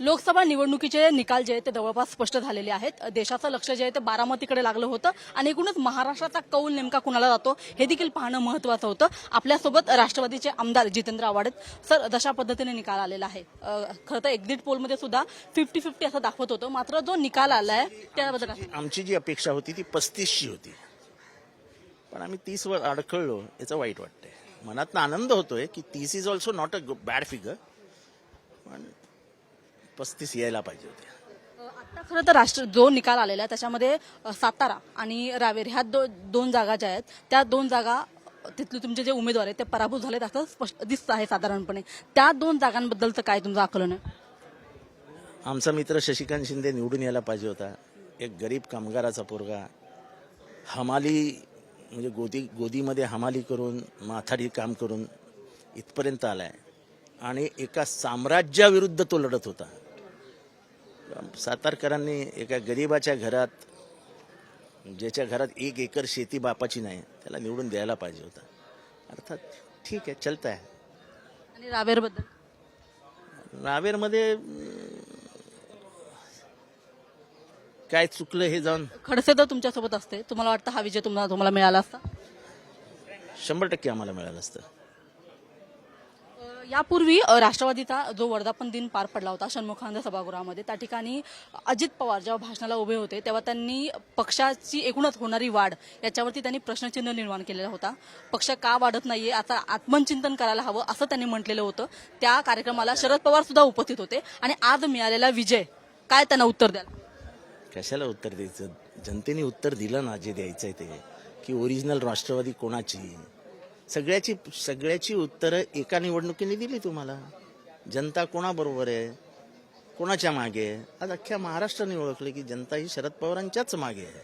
लोकसभा निवडणुकीचे निकाल जे आहेत ते जवळपास स्पष्ट झालेले आहेत. देशाचं लक्ष जे आहे ते बारामतीकडे लागलं होतं आणि एकूणच महाराष्ट्राचा कौल नेमका कुणाला जातो हे देखील पाहणं महत्वाचं होतं. आपल्यासोबत राष्ट्रवादीचे आमदार जितेंद्र आव्हाड सर जशा पद्धतीने निकाल आलेला आहे. खरं तर एक्झिट पोलमध्ये सुद्धा फिफ्टी फिफ्टी असं दाखवत होतं. मात्र जो निकाल आलाय त्याबद्दल आमची जी अपेक्षा होती ती पस्तीसची होती. पण आम्ही तीसवर अडखळलो याचं वाईट वाटतंय. मनातनं आनंद होतोय की तीस is also not a bad figure पण पस्तीस यायला पाहिजे होते. आता खरं तर राष्ट्र जो निकाल आलेला आहे त्याच्यामध्ये अ, सातारा आणि रावेर ह्या दो, दोन जागा ज्या आहेत त्या दोन जागा तिथले तुमचे जे उमेदवार आहेत ते पराभूत झालेत असं स्पष्ट दिसत आहे साधारणपणे. त्या दोन जागांबद्दलचं काय तुमचं आकलन आहे? आमचा मित्र शशिकांत शिंदे निवडून यायला पाहिजे होता. एक गरीब कामगाराचा पोरगा. हमाली म्हणजे गोदी गोदीमध्ये हमाली करून माथाडी काम करून इथपर्यंत आलाय. आणि एका साम्राज्याविरुद्ध तो लढत होता. सातारकरांनी एका गरीबाच्या घरात ज्याच्या घरात एक एकर शेती बापाची नाही त्याला निवडून द्यायला पाहिजे होता. अर्थात ठीक आहे चलत आहे आणि रावेरबद्दल? रावेरमध्ये काय चुकलं हे जाऊन? खडसे तर तुमच्यासोबत असते. तुम्हाला वाटतं हा विजय तुम्हाला तुम्हाला मिळाला असता? शंभर टक्के आम्हाला मिळालं असतं. यापूर्वी राष्ट्रवादीचा जो वर्धापन दिन पार पडला होता षण्मुखानंद सभागृहामध्ये त्या ठिकाणी अजित पवार जेव्हा भाषणाला उभे होते तेव्हा त्यांनी पक्षाची एकूणच होणारी वाढ याच्यावरती त्यांनी प्रश्नचिन्ह निर्माण केलेला होता. पक्ष का वाढत नाहीये आता आत्मचिंतन करायला हवं असं त्यांनी म्हटलेलं होतं. त्या कार्यक्रमाला शरद पवार सुद्धा उपस्थित होते. आणि आज मिळालेला विजय काय त्यांना उत्तर द्याल? कशाला उत्तर द्यायचं? जनतेने उत्तर दिलं ना जे द्यायचंय ते. की ओरिजिनल राष्ट्रवादी कोणाची? सगळ्याची सगळ्याची उत्तरं एका निवडणुकीने दिली तुम्हाला. जनता कोणाबरोबर आहे? कोणाच्या मागे आहे? आज अख्ख्या महाराष्ट्राने ओळखले की जनता ही शरद पवारांच्याच मागे आहे.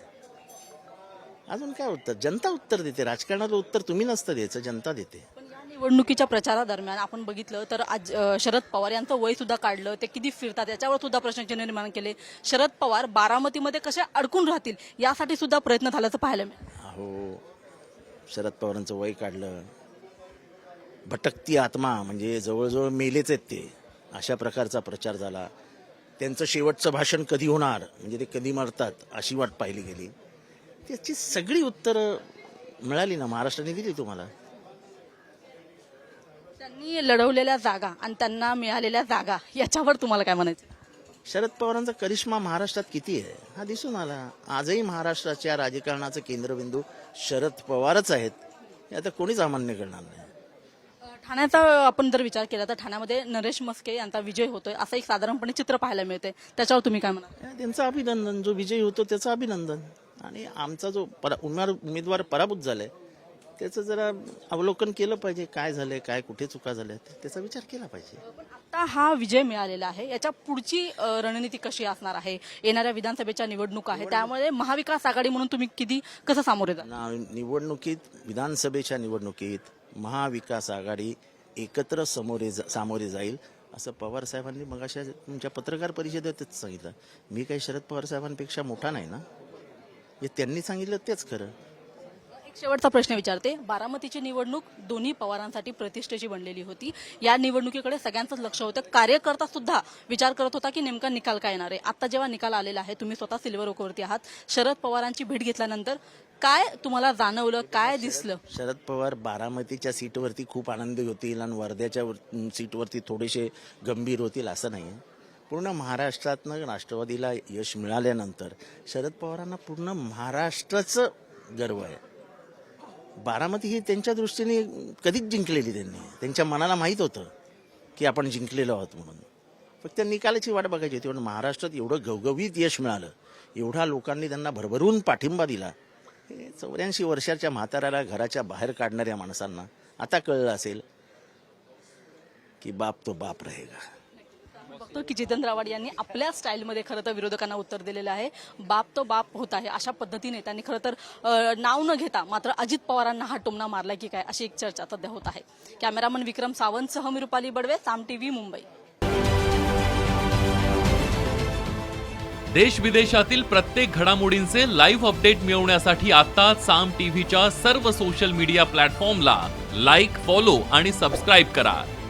अजून काय उत्तर? जनता उत्तर देते. राजकारणाला उत्तर तुम्ही नसतं द्यायचं जनता देते. निवडणुकीच्या प्रचारादरम्यान आपण बघितलं तर आज शरद पवार यांचं वय सुद्धा काढलं ते किती फिरतात याच्यावर सुद्धा प्रश्नचिन्ह निर्माण केले. शरद पवार बारामतीमध्ये कसे अडकून राहतील यासाठी सुद्धा प्रयत्न झाल्याचं पाहायला मिळालं. अहो शरद पवारांचं वय काढलं. भटकती आत्मा म्हणजे जवळजवळ मेलेच आहेत ते. अशा प्रकारचा प्रचार झाला. त्यांचं शेवटचं भाषण कधी होणार म्हणजे ते कधी मरतात अशी वाट पाहिली गेली. त्याची सगळी उत्तरं मिळाली ना. महाराष्ट्राने दिली तुम्हाला? त्यांनी लढवलेल्या जागा आणि त्यांना मिळालेल्या जागा याच्यावर तुम्हाला काय म्हणायचं शरद पवारांचा करिश्मा महाराष्ट्रात किती आहे? हा दिसून आला. आजही महाराष्ट्राच्या राजकारणाचं केंद्रबिंदू शरद पवारच आहेत. हे आता कोणीच अमान्य करणार नाही. ठाण्याचा आपण जर विचार केला तर ठाण्यामध्ये नरेश मस्के यांचा विजय होतोय असं एक साधारणपणे चित्र पाहायला मिळते त्याच्यावर तुम्ही काय म्हणाल? त्यांचं अभिनंदन जो विजयी होतो त्याचं अभिनंदन. आणि आमचा जो परा उमेदवार उमेदवार पराभूत झालाय त्याचं जरा अवलोकन केलं पाहिजे काय झालंय काय कुठे चुका झाल्या त्याचा विचार केला पाहिजे. आता हा विजय मिळालेला आहे. याच्या पुढची अ, रणनीती कशी असणार आहे? येणाऱ्या विधानसभेच्या निवडणुका आहे. त्यामुळे महाविकास आघाडी म्हणून तुम्ही किती कसं सामोरे जा ना- निवडणुकीत विधानसभेच्या निवडणुकीत महाविकास आघाडी एकत्र समोरे जा- सामोरे जाईल असं पवार साहेबांनी मग अशा तुमच्या पत्रकार परिषदेतच सांगितलं. मी काही शरद पवार साहेबांपेक्षा मोठा नाही ना? हे त्यांनी सांगितलं तेच खरं. एक शेवटचा प्रश्न विचारते. बारामतीची निवडणूक दोन्ही पवारांसाठी प्रतिष्ठेची बनलेली होती. या निवडणुकीकडे सगळ्यांचंच लक्ष होतं. कार्यकर्ता सुद्धा विचार करत होता की नेमका निकाल काय येणार आहे. आता जेव्हा निकाल आलेला आहे तुम्ही स्वतः सिल्वर ओकवरती आहात. शरद पवारांची भेट घेतल्यानंतर काय तुम्हाला जाणवलं? काय दिसलं? शरद पवार बारामतीच्या सीटवरती खूप आनंदी होतील आणि वर्ध्याच्या वर- सीटवरती थोडेसे गंभीर होतील असं नाही. पूर्ण महाराष्ट्रातनं राष्ट्रवादीला यश मिळाल्यानंतर शरद पवारांना पूर्ण महाराष्ट्राचं गर्व आहे. बारामती ही त्यांच्या दृष्टीने कधीच जिंकलेली त्यांनी. त्यांच्या मनाला माहीत होतं की आपण जिंकलेलो आहोत म्हणून. फक्त निकालाची वाट बघायची होती पण महाराष्ट्रात एवढं गवगवीत यश मिळालं एवढा लोकांनी त्यांना भरभरून पाठिंबा दिला. हे चौऱ्याऐंशी वर्षाच्या म्हाताऱ्याला घराच्या बाहेर काढणाऱ्या माणसांना आता कळलं असेल की बाप तो बाप रहेगा. बघतो की जितेंद्र आव्हाड यांनी आपल्या स्टाईलमध्ये खरं तर विरोधकांना उत्तर दिलेलं आहे. बाप तो बाप होत आहे अशा पद्धतीने त्यांनी खरं तर नाव न घेता मात्र अजित पवारांना हा टोमणा मारला की काय अशी एक चर्चा सध्या होत आहे. कॅमेरामन विक्रम सावंतसह मी रुपाली बडवे साम टीव्ही मुंबई. देश विदेशातील प्रत्येक घडामोडींचे लाईव्ह अपडेट मिळवण्यासाठी आता साम टीव्हीच्या सर्व सोशल मीडिया प्लॅटफॉर्मला लाईक फॉलो आणि सबस्क्राईब करा.